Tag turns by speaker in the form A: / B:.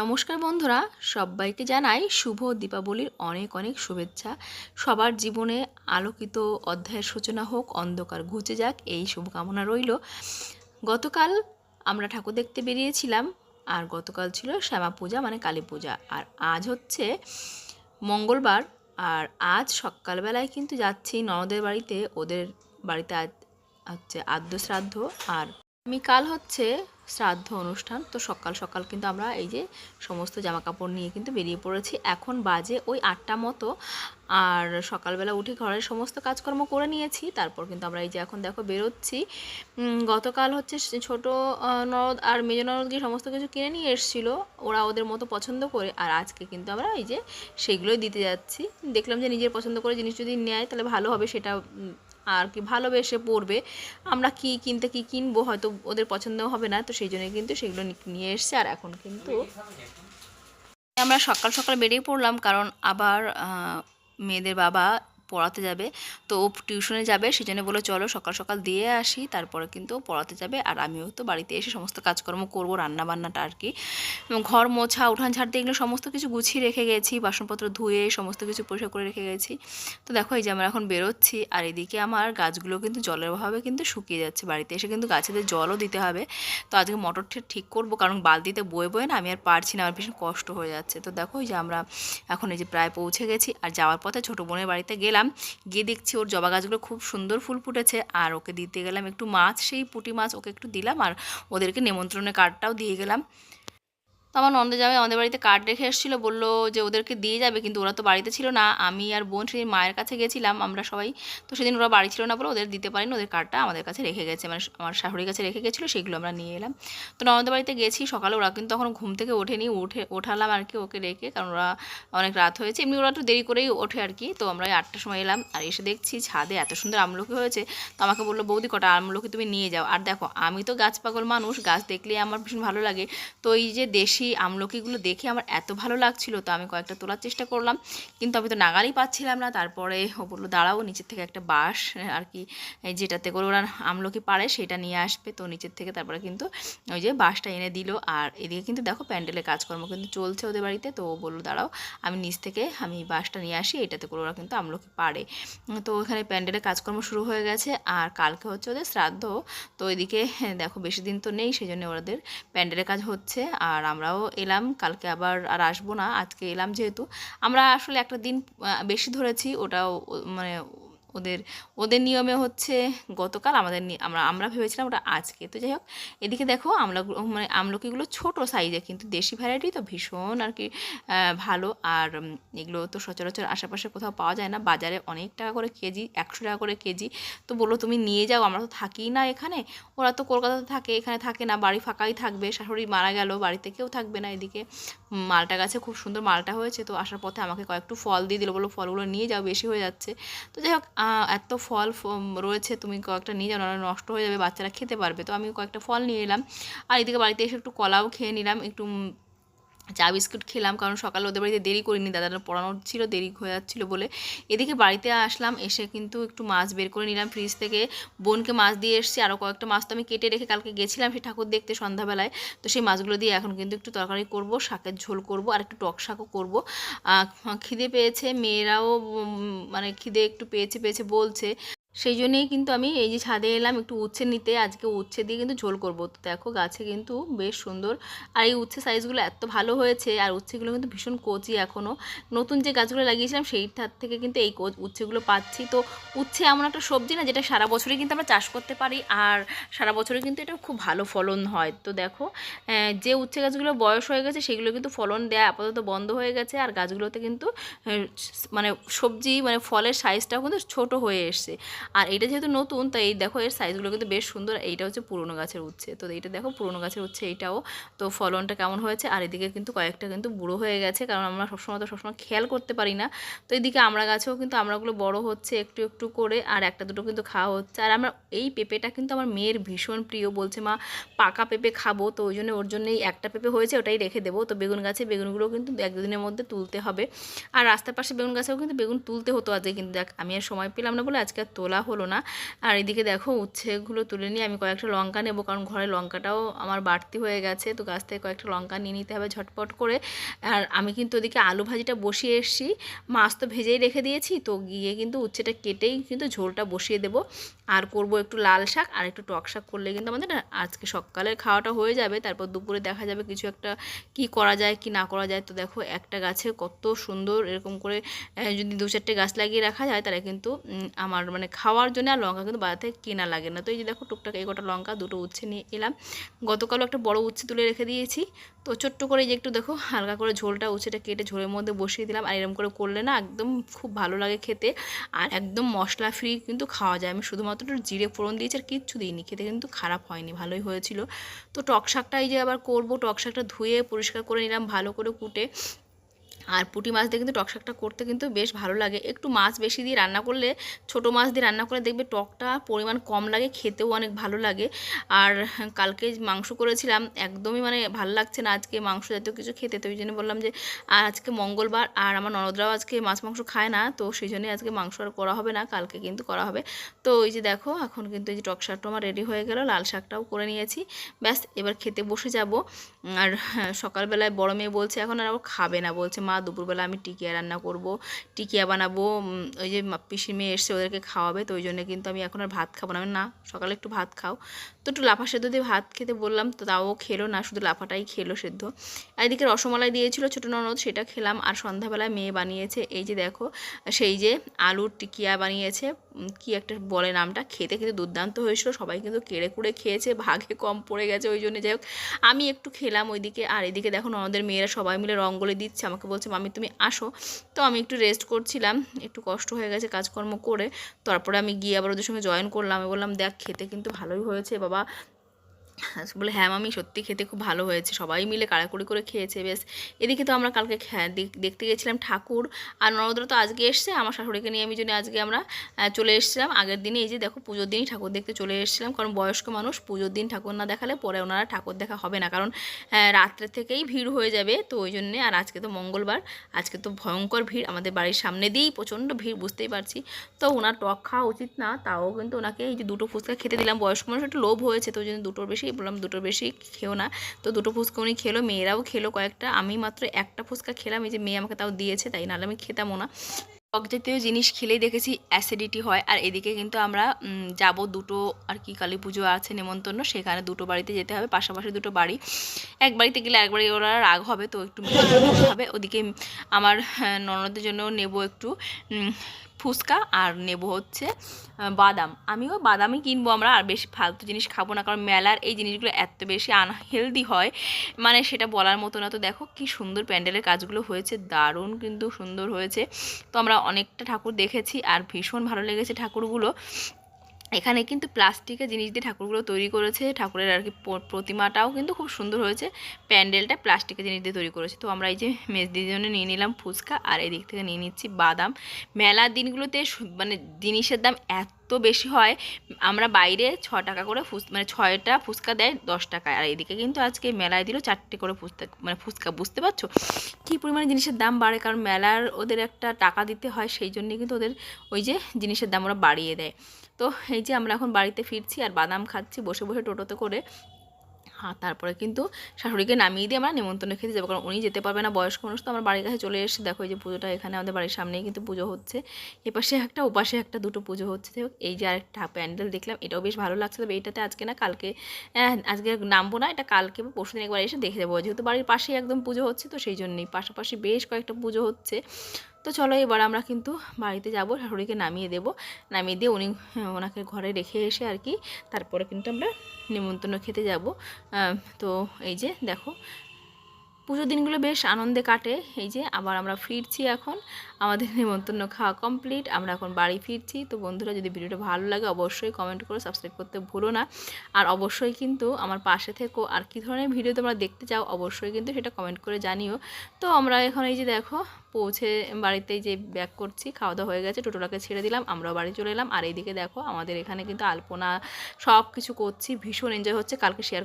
A: নমস্কার বন্ধুরা, সবাইকে জানাই শুভ দীপাবলির অনেক অনেক শুভেচ্ছা। সবার জীবনে আলোকিত অধ্যায়ের সূচনা হোক, অন্ধকার ঘুচে যাক, এই শুভকামনা রইল। গতকাল আমরা ঠাকুর দেখতে বেরিয়েছিলাম, আর গতকাল ছিল শ্যামা পূজা মানে কালী পূজা। আর আজ হচ্ছে মঙ্গলবার, আর আজ সকালবেলায় কিন্তু যাচ্ছি ননদের বাড়িতে, ওদের বাড়িতে হচ্ছে আদ্য শ্রাদ্ধ আর আমি কাল হচ্ছে শ্রাদ্ধ অনুষ্ঠান। তো সকাল সকাল কিন্তু আমরা এই যে সমস্ত জামা কাপড় নিয়ে কিন্তু বেরিয়ে পড়েছি। এখন বাজে ওই আটটা মতো। আর সকালবেলা উঠে ঘরের সমস্ত কাজকর্ম করে নিয়েছি। তারপর কিন্তু আমরা এই যে এখন দেখো বেরোচ্ছি। গতকাল হচ্ছে ছোট ননদ আর মেজ নরদ গিয়ে সমস্ত কিছু কিনে নিয়ে এসেছিল, ওরা ওদের মতো পছন্দ করে। আর আজকে কিন্তু আমরা এই যে সেগুলোই দিতে যাচ্ছি। দেখলাম যে নিজের পছন্দ করে জিনিস যদি নেয়, তাহলে ভালো হবে সেটা আর কি ভালোবেসে পড়বে আমরা কি কিনতে কি কিনবো হয়তো ওদের পছন্দ হবে না, তো সেই জন্য কিন্তু সেগুলো নিয়ে এসছে আর এখন কিন্তু আমরা সকাল সকাল বেরিয়ে পড়লাম, কারণ আবার মেয়েদের বাবা পড়াতে যাবে। তো ও টিউশনে যাবে সেই জন্য বলে চলো সকাল সকাল দিয়ে আসি, তারপরে কিন্তু পড়াতে যাবে। আর আমিও তো বাড়িতে এসে সমস্ত কাজকর্ম করব রান্না বান্নাটা আর কি। ঘর মোছা, উঠান ঝাড়তে এগুলো সমস্ত কিছু গুছিয়ে রেখে গেছি, বাসনপত্র ধুয়ে সমস্ত কিছু পরিষ্কার করে রেখে গেছি। তো দেখো, এই যে আমরা এখন বেরোচ্ছি, আর এদিকে আমার গাছগুলো কিন্তু জলের অভাবে কিন্তু শুকিয়ে যাচ্ছে। বাড়িতে এসে কিন্তু গাছেদের জলও দিতে হবে। তো আজকে মোটরটা ঠিক করব, কারণ বালতিতে বয়ে বয়ে না আমি আর পারছি না, আমার ভীষণ কষ্ট হয়ে যাচ্ছে। তো দেখো, এই যে আমরা এখন এই যে প্রায় পৌঁছে গেছি, আর যাওয়ার পথে ছোটো বোনের বাড়িতে গেলাম। গিয়ে দেখছি ওর জবা গাছগুলো খুব সুন্দর ফুল ফুটেছে। আর ওকে দিতে গেলাম একটু মাছ, সেই পুটি মাছ ওকে একটু দিলাম আর ওদেরকে নেমন্ত্রণের কার্ডটাও দিয়ে গেলাম। আমার নন্দে যাবে আমাদের বাড়িতে কার্ড রেখে এসেছিল, বলল যে ওদেরকে দিয়ে যাবে, কিন্তু ওরা তো বাড়িতে ছিল না। আমি আর বোন সেদিন মায়ের কাছে গেছিলাম, আমরা সবাই। তো সেদিন ওরা বাড়ি ছিল না বলে ওদের দিতে পারিনি, ওদের কার্ডটা আমাদের কাছে রেখে গেছে মানে আমার শাশুড়ির কাছে রেখে গেছিল, সেগুলো আমরা নিয়ে এলাম। তো ননদের বাড়িতে গেছি, সকালে ওরা কিন্তু তখন ঘুম থেকে ওঠেনি, উঠে, ওঠালাম আর কি ওকে রেখে, কারণ ওরা অনেক রাত হয়েছে, এমনি ওরা একটু দেরি করেই ওঠে আর কি। তো আমরা আটটার সময় এলাম, আর এসে দেখছি ছাদে এত সুন্দর আমলকি হয়েছে, তো আমাকে বলল, বৌদি, কটা আমলকি তুমি নিয়ে যাও। আর দেখো, আমি তো গাছ পাগল মানুষ, গাছ দেখলে আমার ভীষণ ভালো লাগে। তো এই যে দেশি আমলকিগুলো দেখে আমার এত ভালো লাগছিল তো আমি কয়েকটা তোলার চেষ্টা করলাম। কিন্তু আমি তো নাগালই পাচ্ছিলাম না তারপরে ও বলল দাঁড়াও নিচের থেকে একটা বাঁশ আর কি যেটাতে করে ওরা আমলকি পারে সেটা নিয়ে আসবে। তো নিচের থেকে তারপরে কিন্তু ওই যে বাঁশটা এনে দিল আর এদিকে কিন্তু দেখো প্যান্ডেলের কাজকর্ম কিন্তু চলছে ওদের বাড়িতে তো ও বলল দাঁড়াও আমি নিচ থেকে আমি বাঁশটা নিয়ে আসি এটাতে করে ওরা কিন্তু আমলকি পারে তো ওখানে প্যান্ডেলের কাজকর্ম শুরু হয়ে গেছে আর কালকে হচ্ছে ওদের শ্রাদ্ধ তো এদিকে হ্যাঁ, দেখো বেশি দিন তো নেই সেই জন্য ওদের প্যান্ডেলের কাজ হচ্ছে আর আমরাও এলাম, কালকে আবার আর আসব না, আজকে এলাম যেহেতু। আমরা আসলে একটা দিন বেশি ধরেছি, ওটাও মানে ওদের ওদের নিয়মে হচ্ছে গতকাল আমাদের আমরা আমরা ভেবেছিলাম ওটা আজকে। তো যাই হোক, এদিকে দেখো আমলা মানে আমলকিগুলো ছোট সাইজে, কিন্তু দেশি ভ্যারাইটি তো ভীষণ আর কি ভালো। আর এগুলো তো সচরাচর আশেপাশে কোথাও পাওয়া যায় না। বাজারে অনেক টাকা করে কেজি, একশো টাকা করে কেজি। তো বলল, তুমি নিয়ে যাও, আমরা তো থাকি না এখানে। ওরা তো কলকাতাতে থাকে, এখানে থাকে না, বাড়ি ফাঁকাই থাকবে। শাশুড়ি মারা গেল, বাড়িতে কেউ থাকবে না এদিকে। মালটা গাছে খুব সুন্দর মালটা হয়েছে। তো আসার পথে আমাকে কয়েকটু ফল দিয়ে দিল। বলো ফলগুলো নিয়ে যাও, বেশি হয়ে যাচ্ছে। তো যাই হোক এত ফল রয়েছে, তুমি কয়েকটা নিয়ে যাও না নষ্ট হয়ে যাবে, বাচ্চারা খেতে পারবে। তো আমি কয়েকটা ফল নিয়ে এলাম। আর এদিকে বাড়িতে এসে একটু কলাও খেয়ে নিলাম, একটু চা বিস্কুট খেলাম, কারণ সকালে ওদের বাড়িতে দেরি করিনি দাদারা পড়ানো ছিল, দেরি হয়ে যাচ্ছিল বলে। এদিকে বাড়িতে আসলাম, এসে কিন্তু একটু মাছ বের করে নিলাম। ফ্রিজ থেকে বোনকে মাছ দিয়ে এসেছি আরও কয়েকটা মাছ তো আমি কেটে রেখে কালকে গেছিলাম সেই ঠাকুর দেখতে সন্ধ্যাবেলায়। তো সেই মাছগুলো দিয়ে এখন কিন্তু একটু তরকারি করব, শাকের ঝোল করব আর একটু টক শাকও করব। খিদে পেয়েছে, মেয়েরাও মানে খিদে একটু পেয়েছে পেয়েছে বলছে। সেই জন্যেই কিন্তু আমি এই যে ছাদে এলাম, একটু উচ্ছে নিতে, আজকে উচ্ছে দিয়ে কিন্তু ঝোল করব। তো দেখো গাছে কিন্তু বেশ সুন্দর। আর এই উচ্ছে সাইজগুলো এত ভালো হয়েছে, আর উচ্ছেগুলো কিন্তু ভীষণ কচি এখনও নতুন যে গাছগুলো লাগিয়েছিলাম, সেইটার থেকে কিন্তু এই উচ্ছেগুলো পাচ্ছি। তো উচ্ছে এমন একটা সবজি না, যেটা সারা বছরই কিন্তু আমরা চাষ করতে পারি, আর সারা বছরই কিন্তু এটা খুব ভালো ফলন হয়। তো দেখো যে উচ্ছে গাছগুলো বয়স হয়ে গেছে, সেগুলো কিন্তু ফলন দেয়া আপাতত বন্ধ হয়ে গেছে, আর গাছগুলোতে কিন্তু মানে সবজি মানে ফলের সাইজটাও কিন্তু ছোট হয়ে এসছে। আর এটা যেহেতু নতুন, তাই এই দেখো এর সাইজগুলো কিন্তু বেশ সুন্দর। এইটা হচ্ছে পুরনো গাছের উচ্ছে। তো এইটা দেখো পুরনো গাছের উচ্ছে, এইটাও। তো ফলনটা কেমন হয়েছে? আর এদিকে কিন্তু কয়েকটা কিন্তু বুড়ো হয়ে গেছে, কারণ আমরা সবসময় তো সবসময় খেয়াল করতে পারি না। তো এদিকে আমরা গাছেও কিন্তু আমরাগুলো বড় হচ্ছে একটু একটু করে, আর একটা দুটো কিন্তু খাওয়া হচ্ছে। আর আমরা এই পেঁপেটা কিন্তু আমার মেয়ের ভীষণ প্রিয়, বলছে, মা, পাকা পেঁপে খাব। তো ওই জন্য ওর জন্যই একটা পেঁপে হয়েছে, ওটাই রেখে দেবো। তো বেগুন গাছে বেগুনগুলো কিন্তু এক দুদিনের মধ্যে তুলতে হবে। আর রাস্তার পাশে বেগুন গাছেও কিন্তু বেগুন তুলতে হতো আজকে, কিন্তু দেখ, আমি আর সময় পেলাম না বলে আজকে আর তোলা তোলা হলো না। আর এদিকে দেখো উচ্ছেগুলো তুলে নিয়ে আমি কয়েকটা লঙ্কা নেব, কারণ ঘরে লঙ্কাটাও আমার বাড়তি হয়ে গেছে। তো গাছ থেকে কয়েকটা লঙ্কা নিয়ে নিতে হবে ঝটপট করে। আর আমি কিন্তু ওদিকে আলু ভাজিটা বসিয়ে এসেছি। মাছ তো ভেজেই রেখে দিয়েছি। তো গিয়ে কিন্তু উচ্ছেটা কেটেই কিন্তু ঝোলটা বসিয়ে দেবো। আর করব একটু লাল শাক আর একটু টক শাক করলে কিন্তু আমাদের আজকে সকালের খাওয়াটা হয়ে যাবে। তারপর দুপুরে দেখা যাবে কিছু একটা কি করা যায়, কি না করা যায়। তো দেখো একটা গাছে কত সুন্দর এরকম করে যদি দু চারটে গাছ লাগিয়ে রাখা যায়, তাহলে কিন্তু আমার মানে খাওয়ার জন্য আর লঙ্কা কিন্তু বাজার থেকে কেনা লাগে না। তো এই যে দেখো টুকটাক এই কটা লঙ্কা, দুটো উচ্ছে নিয়ে এলাম। গতকালও একটা বড় উচ্ছে তুলে রেখে দিয়েছি। তো ছোট্ট করে এই যে একটু দেখো, হালকা করে ঝোলটা উচ্ছেটা কেটে ঝোলের মধ্যে বসিয়ে দিলাম। আর এরকম করে করলে না একদম খুব ভালো লাগে খেতে। আর একদম মশলা ফ্রি কিন্তু খাওয়া যায়। আমি শুধুমাত্র একটু জিরে ফোড়ন দিয়েছি আর কিচ্ছু দিইনি। খেতে কিন্তু খারাপ হয়নি, ভালোই হয়েছিল। তো টক শাকটা এই যে আবার করব, টক শাকটা ধুয়ে পরিষ্কার করে নিলাম, ভালো করে কুটে। আর পুঁটি মাছ দিয়ে কিন্তু টক শাকটা করতে কিন্তু বেশ ভালো লাগে। একটু মাছ বেশি দিয়ে রান্না করলে, ছোট মাছ দিয়ে রান্না করলে দেখবে টকটা পরিমাণ কম লাগে, খেতেও অনেক ভালো লাগে। আর কালকে মাংস করেছিলাম, একদমই মানে ভালো লাগছে না আজকে মাংস জাতীয় কিছু খেতে। তো ওই জন্য বললাম যে আর আজকে মঙ্গলবার আর আমার ননদরাও আজকে মাছ মাংস খায় না, তো সেই জন্যই আজকে মাংস আর করা হবে না, কালকে কিন্তু করা হবে। তো ওই যে দেখো, এখন কিন্তু এই যে টক শাকটা আমার রেডি হয়ে গেল, লাল শাকটাও করে নিয়েছি। ব্যাস, এবার খেতে বসে যাব। আর হ্যাঁ, সকালবেলায় বড় মেয়ে বলছে এখন আর খাবে না। বলছে মা দুপুরবেলা আমি টিকিয়া রান্না করব। টিকিয়া বানাবো ওই যে পিসি মেয়ে এসছে ওদেরকে খাওয়াবে তো ওই জন্য কিন্তু আমি এখন আর ভাত খাব না। না সকালে একটু ভাত খাও। তো একটু লাফা সেদ্ধ দিয়ে ভাত খেতে বললাম তো তাও খেলো না শুধু লাফাটাই খেলো সেদ্ধ। এদিকে রসমালাই দিয়েছিল ছোটো ননদ সেটা খেলাম। আর সন্ধ্যাবেলায় মেয়ে বানিয়েছে এই যে দেখো সেই যে আলুর টিকিয়া বানিয়েছে কি একটা বলে নামটা খেতে কিন্তু দুর্দান্ত হয়েছিল। সবাই কিন্তু কেড়ে কুড়ে খেয়েছে ভাগে কম পড়ে গেছে ওই জন্য যাই হোক। আমি একটু খেলাম। ওইদিকে, আর এদিকে দেখো আমাদের মেয়েরা সবাই মিলে রঙ্গলে দিচ্ছে, আমাকে বলছে, মামি, তুমি আসো। তো আমি একটু রেস্ট করছিলাম, একটু কষ্ট হয়ে গেছে কাজকর্ম করে, তারপরে আমি গিয়ে আবার ওদের সঙ্গে জয়েন করলাম। আমি বললাম, দেখ, খেতে কিন্তু ভালোই হয়েছে, বাবা। বলে হ্যাঁ মামি, সত্যি খেতে খুব ভালো হয়েছে। সবাই মিলে কাড়াকুড়ি করে খেয়েছে, বেশ। এদিকে তো আমরা কালকে দেখতে গেছিলাম ঠাকুর। আর নরদরা তো আজকে এসছে। আমার শাশুড়িকে নিয়ে আমি জন্য আজকে আমরা চলে এসেছিলাম, আগের দিনে এই যে দেখো পুজোর দিনই ঠাকুর দেখতে চলে এসেছিলাম। কারণ বয়স্ক মানুষ পুজোর দিন ঠাকুর না দেখালে পরে ওনারা ঠাকুর দেখা হবে না। কারণ রাত্রে থেকেই ভিড় হয়ে যাবে। তো ওই জন্যে আর আজকে তো মঙ্গলবার। আজকে তো ভয়ঙ্কর ভিড়। আমাদের বাড়ির সামনে দিয়েই প্রচণ্ড ভিড়, বুঝতেই পারছি। তো ওনার টক খাওয়া উচিত না। তাও কিন্তু ওনাকে এই যে দুটো ফুচকা খেতে দিলাম। বয়স্ক মানুষ একটু লোভ হয়েছে, তো ওই জন্য দুটোর বেশি বললাম দুটোর বেশি খেও না। তো দুটো ফুচকা উনি খেলো মেয়েরাও খেলো কয়েকটা আমি মাত্র একটা ফুচকা খেলাম এই যে মেয়ে আমাকে তাও দিয়েছে তাই নাহলে আমি খেতামও না। টক জাতীয় জিনিস খেলেই দেখেছি অ্যাসিডিটি হয় আর এদিকে কিন্তু আমরা যাব দুটো আর কি কালী পুজো আছে নেমন্তন্ন সেখানে দুটো বাড়িতে যেতে হবে পাশাপাশি দুটো বাড়ি। এক বাড়িতে গেলে এক বাড়ি ওরা রাগ হবে তো একটু হবে ওদিকে আমার হ্যাঁ, ননদের জন্য নেব একটু ফুচকা আর নেব হচ্ছে বাদাম। আমিও বাদামই কিনবো আমরা, আর বেশি ফালতু জিনিস খাব না, কারণ মেলার এই জিনিসগুলো এত বেশি আনহেলদি হয়। মানে সেটা বলার মতো না। তো দেখো কি সুন্দর প্যান্ডেলের কাজগুলো হয়েছে, দারুণ কিন্তু সুন্দর হয়েছে। তো আমরা অনেকটা ঠাকুর দেখেছি, আর ভীষণ ভালো লেগেছে ঠাকুরগুলো। এখানে কিন্তু প্লাস্টিকের জিনিস দিয়ে ঠাকুরগুলো তৈরি করেছে। ঠাকুরের আর কি প্রতিমাটাও কিন্তু খুব সুন্দর হয়েছে। প্যান্ডেলটা প্লাস্টিকের জিনিস দিয়ে তৈরি করেছে। তো আমরা এই যে মেজদির জন্য নিয়ে নিলাম ফুচকা আর এদিক থেকে নিয়ে নিচ্ছি বাদাম। মেলার দিনগুলোতে মানে জিনিসের দাম এত বেশি হয়, আমরা বাইরে ছ টাকা করে ফুচ মানে ছয়টা ফুচকা দেয় দশ টাকায়। আর এদিকে কিন্তু আজকে মেলায় দিল চারটে করে ফুচকা মানে ফুচকা, বুঝতে পারছ? কী পরিমাণে জিনিসের দাম বাড়ে? কারণ মেলার ওদের একটা টাকা দিতে হয়, সেই জন্যে কিন্তু ওদের ওই যে জিনিসের দাম ওরা বাড়িয়ে দেয়। তো এই যে আমরা এখন বাড়িতে ফিরছি আর বাদাম খাচ্ছি বসে বসে টোটোতে করে। হ্যাঁ তারপরে কিন্তু শাশুড়িকে নামিয়ে দিয়ে আমরা নেমন্তন্ন খেতে যাব কারণ উনি যেতে পারবে না বয়স্ক মানুষ তো আমার বাড়ির কাছে চলে এসে দেখো এই যে পুজোটা এখানে আমাদের বাড়ির সামনেই কিন্তু পুজো হচ্ছে। এপাশে একটা ওপাশে একটা দুটো পুজো হচ্ছে। এই যে আর আরেকটা প্যান্ডেল দেখলাম এটাও বেশ ভালো লাগছে। তবে এইটাতে আজকে না কালকে আহ, আজকে নামবো না এটা কালকে বা পরশু দিন একবার এসে দেখে যাব। যেহেতু বাড়ির পাশেই একদম পুজো হচ্ছে তো সেই জন্যই। পাশাপাশি বেশ কয়েকটা পুজো হচ্ছে। তো চলো এবার আমরা কিন্তু বাড়িতে যাব শাশুড়িকে নামিয়ে দেব। নামিয়ে দিয়ে উনি হ্যাঁ, ওনাকে ঘরে রেখে এসে আর কি তারপরে কিন্তু আমরা নিমন্ত্রণ খেতে যাব। তো এই যে দেখো পুজোর দিনগুলো বেশ আনন্দে কাটে। এই যে আবার আমরা ফিরছি এখন। আমাদের নিমন্ত্রণ খাওয়া কমপ্লিট আমরা এখন বাড়ি ফিরছি। তো বন্ধুরা, যদি ভিডিওটা ভালো লাগে, অবশ্যই কমেন্ট করে সাবস্ক্রাইব করতে ভুলো না। আর অবশ্যই কিন্তু আমার পাশে থেকো। আর কী ধরনের ভিডিও তোমরা দেখতে চাও, অবশ্যই কিন্তু সেটা কমেন্ট করে জানিও। তো আমরা এখন এই যে দেখো, পৌঁছে বাড়িতে যে ব্যাক করছি, খাওয়া দাওয়া হয়ে গেছে, টোটোটাকে ছেড়ে দিলাম, আমরাও বাড়ি চলে এলাম। আর এইদিকে দেখো, আমাদের এখানে কিন্তু আলপনা সব কিছু করছি, ভীষণ এনজয় হচ্ছে। কালকে শেয়ার